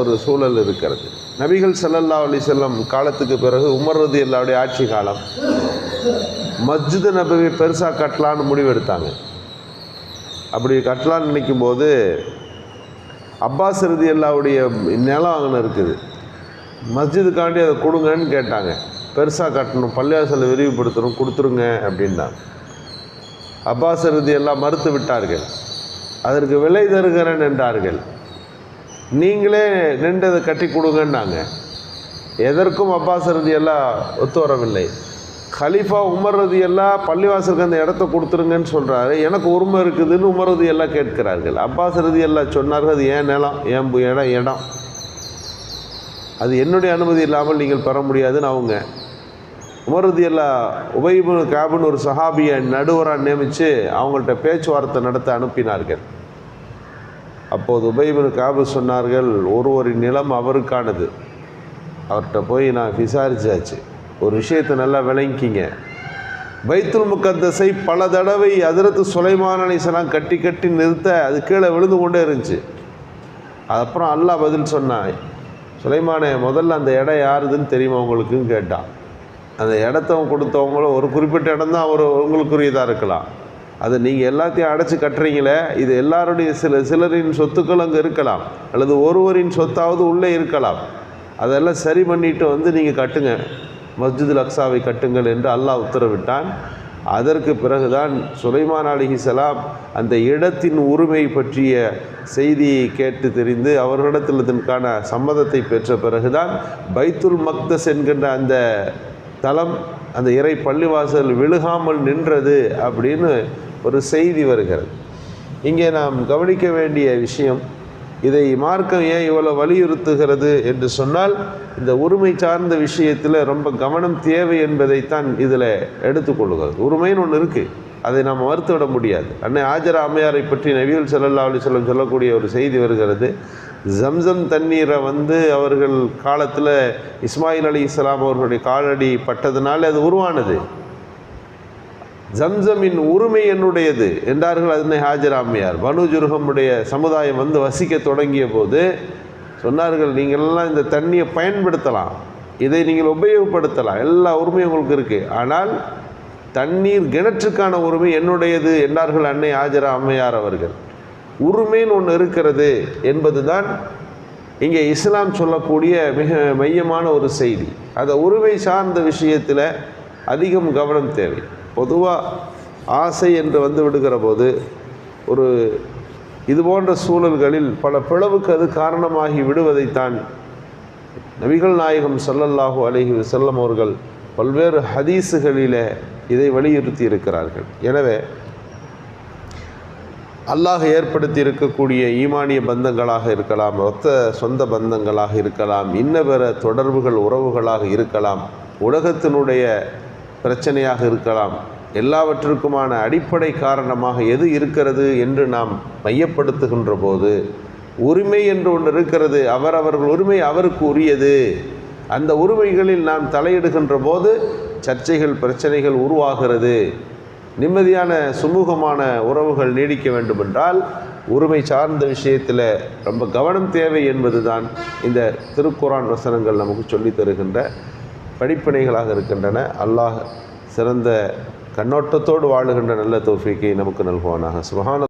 ஒரு சூழல் இருக்கிறது. நபிகள் சல்லல்லா அலி செல்லம் காலத்துக்கு பிறகு உமர் ரதி அல்லாவுடைய ஆட்சி காலம். மஸ்ஜிது நபவி பெருசாக கட்டலான்னு முடிவெடுத்தாங்க. அப்படி கட்டலான்னு நினைக்கும் போது அப்பாஸ் ரதி அல்லாவுடைய நிலம் அங்கே இருக்குது. மஸ்ஜிதுக்காண்டி அதை கொடுங்கன்னு கேட்டாங்க. பெருசாக கட்டணும் பள்ளியாசலை விரிவுபடுத்தணும் கொடுத்துருங்க அப்படின்னாங்க. அப்பாஸ் ரதி எல்லாம் மறுத்து விட்டார்கள். அதற்கு விலை தருகிறேன் என்றார்கள். நீங்களே நின்று கட்டி கொடுங்கன்னாங்க. எதற்கும் அப்பாஸ் ரதி எல்லாம் ஒத்து வரவில்லை. கலீஃபா உமர் ரதி எல்லாம் பள்ளிவாசலுக்கு அந்த இடத்த கொடுத்துருங்கன்னு சொல்கிறாரு எனக்கு உரிமை இருக்குதுன்னு உமர் ரதி எல்லாம் கேட்கிறார்கள். அப்பாஸ் ரதி எல்லாம் சொன்னார்கள் அது ஏன் நிலம் ஏன் இடம் இடம்? அது என்னுடைய அனுமதி இல்லாமல் நீங்கள் பெற முடியாதுன்னு அவங்க. உமரது எல்லா உபயபு காபுன்னு ஒரு சஹாபியை நடுவராக நியமித்து அவங்கள்ட்ட பேச்சுவார்த்தை நடத்த அனுப்பினார்கள். அப்போது உபயபுன் காபு சொன்னார்கள் ஒருவரின் நிலம் அவருக்கானது. அவர்கிட்ட போய் நான் விசாரிச்சாச்சு. ஒரு விஷயத்தை நல்லா விளங்கிக்கிங்க. பைத்துல் முக்கத்தஸை பல தடவை அதிரத்து சுலைமான் அலிசலாம் கட்டி கட்டி நிறுத்த அது கீழே விழுந்து கொண்டே இருந்துச்சு. அப்புறம் அல்லாஹ் பதில் சொன்னான் சுலைமானே முதல்ல அந்த இடம் யாருதுன்னு தெரியுமா உங்களுக்குன்னு? கேட்டான். அந்த இடத்தவங்க கொடுத்தவங்களும் ஒரு குறிப்பிட்ட இடம் தான் அவர் உங்களுக்குரியதாக இருக்கலாம். அதை நீங்கள் எல்லாத்தையும் அடைச்சி கட்டுறீங்களே இது எல்லாருடைய சில சிலரின் சொத்துக்கள் அங்கே இருக்கலாம் அல்லது ஒருவரின் சொத்தாவது உள்ளே இருக்கலாம். அதெல்லாம் சரி பண்ணிட்டு வந்து நீங்கள் கட்டுங்க. மஸ்ஜிதுல் அக்ஸாவை கட்டுங்கள் என்று அல்லாஹ் உத்தரவிட்டான். அதற்கு பிறகுதான் சுலைமான் அலிஹிசலாம் அந்த இடத்தின் உரிமை பற்றிய செய்தியை கேட்டு தெரிந்து அவர்களிடத்தில் இதற்கான சம்மதத்தை பெற்ற பிறகுதான் பைத்துல் மக்தஸ் என்கின்ற அந்த தலம் அந்த இறை பள்ளிவாசல் விழுகாமல் நின்றது அப்படின்னு ஒரு செய்தி வருகிறது. இங்கே நாம் கவனிக்க வேண்டிய விஷயம் இதை மார்க்கம் ஏன் இவ்வளோ வலியுறுத்துகிறது என்று சொன்னால் இந்த உரிமை சார்ந்த விஷயத்தில் ரொம்ப கவனம் தேவை என்பதைத்தான் இதில் எடுத்துக்கொள்கிறது உரிமைன்னு ஒன்று இருக்குது அதை நாம் மறுத்துவிட முடியாது. அன்னை ஆஜரா அம்மையாரை பற்றி நபிகள் செல்லல்லா அலி செல்லம் சொல்லக்கூடிய ஒரு செய்தி வருகிறது. ஜம்சம் தண்ணீரை வந்து அவர்கள் காலத்தில் இஸ்மாயில் அலி இஸ்லாம் அவர்களுடைய காலடி பட்டதுனால அது உருவானது. ஜம்சமின் உரிமை என்னுடையது என்றார்கள் அதனை ஹாஜர் அம்மையார் பனு ஜுருகமுடைய சமுதாயம் வந்து வசிக்க தொடங்கிய போது சொன்னார்கள் நீங்களெல்லாம் இந்த தண்ணியை பயன்படுத்தலாம். இதை நீங்கள் உபயோகப்படுத்தலாம். எல்லா உரிமையும் உங்களுக்கு இருக்குது ஆனால் தண்ணீர் கிணற்றுக்கான உரிமை என்னுடையது என்றார்கள் அன்னை ஆஜரா அம்மையார் அவர்கள். உரிமைன்னு ஒன்று இருக்கிறது என்பதுதான் இங்கே இஸ்லாம் சொல்லக்கூடிய மிக மையமான ஒரு செய்தி. அந்த உரிமை சார்ந்த விஷயத்தில் அதிகம் கவனம் தேவை. பொதுவாக ஆசை என்று வந்து விடுகிற போது ஒரு இது போன்ற சூழல்களில் பல பிளவுக்கு அது காரணமாகி விடுவதைத்தான் நபிகள் நாயகம் ஸல்லல்லாஹு அலஹி செல்லம் அவர்கள் பல்வேறு ஹதீஸுகளிலே இதை வலியுறுத்தி இருக்கிறார்கள் எனவே அல்லாஹ் ஏற்படுத்தி இருக்கக்கூடிய ஈமானிய பந்தங்களாக இருக்கலாம் ஒத்த சொந்த பந்தங்களாக இருக்கலாம் இன்ன பிற தொடர்புகள் உறவுகளாக இருக்கலாம் உலகத்தினுடைய பிரச்சனையாக இருக்கலாம். எல்லாவற்றிற்குமான அடிப்படை காரணமாக எது இருக்கிறது என்று நாம் மையப்படுத்துகின்ற போது உரிமை என்று ஒன்று இருக்கிறது அவரவர்கள் உரிமை அவருக்கு உரியது. அந்த உரிமைகளில் நாம் தலையிடுகின்ற போது சர்ச்சைகள் பிரச்சனைகள் உருவாகிறது. நிம்மதியான சுமூகமான உறவுகள் நீடிக்க வேண்டுமென்றால் உரிமை சார்ந்த விஷயத்தில் ரொம்ப கவனம் தேவை என்பதுதான் இந்த திருக்குரான் வசனங்கள் நமக்கு சொல்லித் தருகின்ற படிப்பினைகளாக இருக்கின்றன. அல்லாஹ் சிறந்த கண்ணோட்டத்தோடு வாழுகின்ற நல்ல தோஃபிக்கை நமக்கு நல்குவானாக. சுபஹான